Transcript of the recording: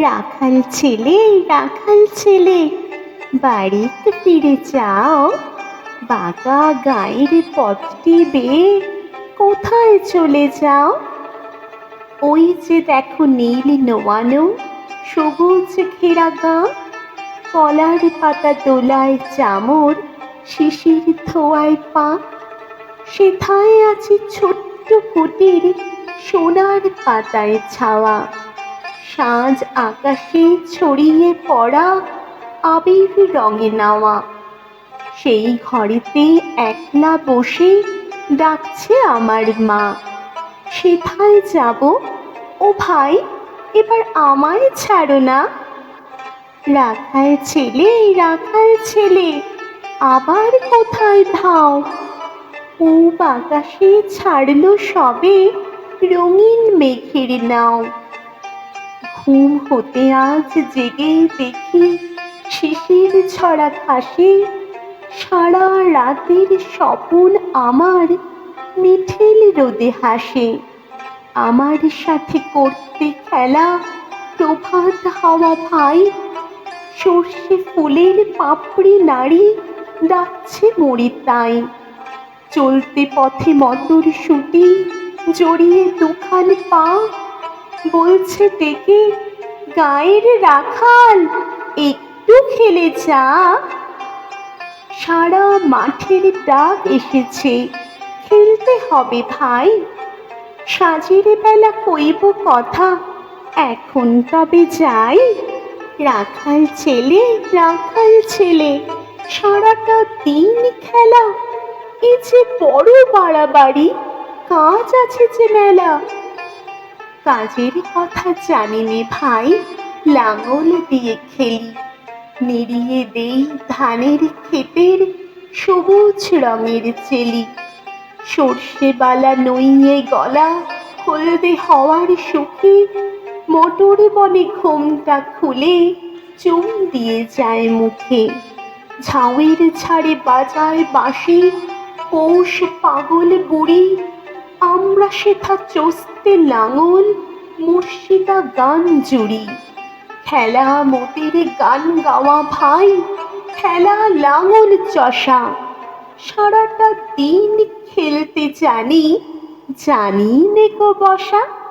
রাখাল ছেলে রাখাল ছেলে, বাড়িতে ফিরে যাও। বাঁকা গায়ের পথটি বেয়ে কোথায় চলে যাও? ওই যে দেখো নীল নোয়ানো, সবুজ ঘেরা গা, কলার পাতা দোলায় চামর, শিশির ধোয়ায় পা। সেথায় আছে ছোট্ট কুটির সোনার পাতায় ছাওয়া। সাঁঝ আকাশে ছড়িয়ে পড়া আবির রঙে নেওয়া। সেই ঘরেতে একলা বসে ডাকছে আমার মা। সেথায় যাব? ও ভাই, এবার আমায় ছাড়ো না। রাখাল ছেলে রাখাল ছেলে, আবার কোথায় ধাও? পূব আকাশে ছাড়লো সবে রঙিন মেঘের নাও। ঘুম হতে আজ জেগে দেখি শিশির ছড়া ঘাসে সারা রাতের স্বপন আমার মিঠিল রোদে হাসে। আমার সাথে করতে খেলা প্রভাত হাওয়া ভাই, সর্ষে ফুলের পাপড়ি নাড়ি ডাকছে মরি তাই। চলতে পথে মটর শুটি জড়িয়ে দুখান পা বলছে ডেকে গায়ের রাখাল একটু খেলে যা। সারা মাঠের ডাক এসেছে, খেলতে হবে ভাই। সাজের বেলা কইব কথা, এখন তবে যাই। রাখাল ছেলে রাখাল ছেলে, সারাটা দিন খেলা। এ যে বড় বাড়াবাড়ি, কাজ আছে যে মেলা। কাজের কথা জানি নে ভাই, লাঙল দিয়ে খেলি। নিড়িয়ে দেই ধানের ক্ষেতের সবুজ রঙের চেলি। সর্ষে বালা নইয়ে গলা হলদে হওয়ার সুখে মোটর বনে ঘোমটা খুলে চুম দিয়ে যায় মুখে। ঝাউয়ের ছাড়ে বাজায় বাঁশি, পৌষ পাগল বুড়ি, আমরা সেথা চস্তে লাঙল মুর্শিদা গান জুড়ি। খেলা মতির গান গাওয়া ভাই, খেলা লাঙল চষা। সারাটা দিন খেলতে জানি জানি নেকো বসা।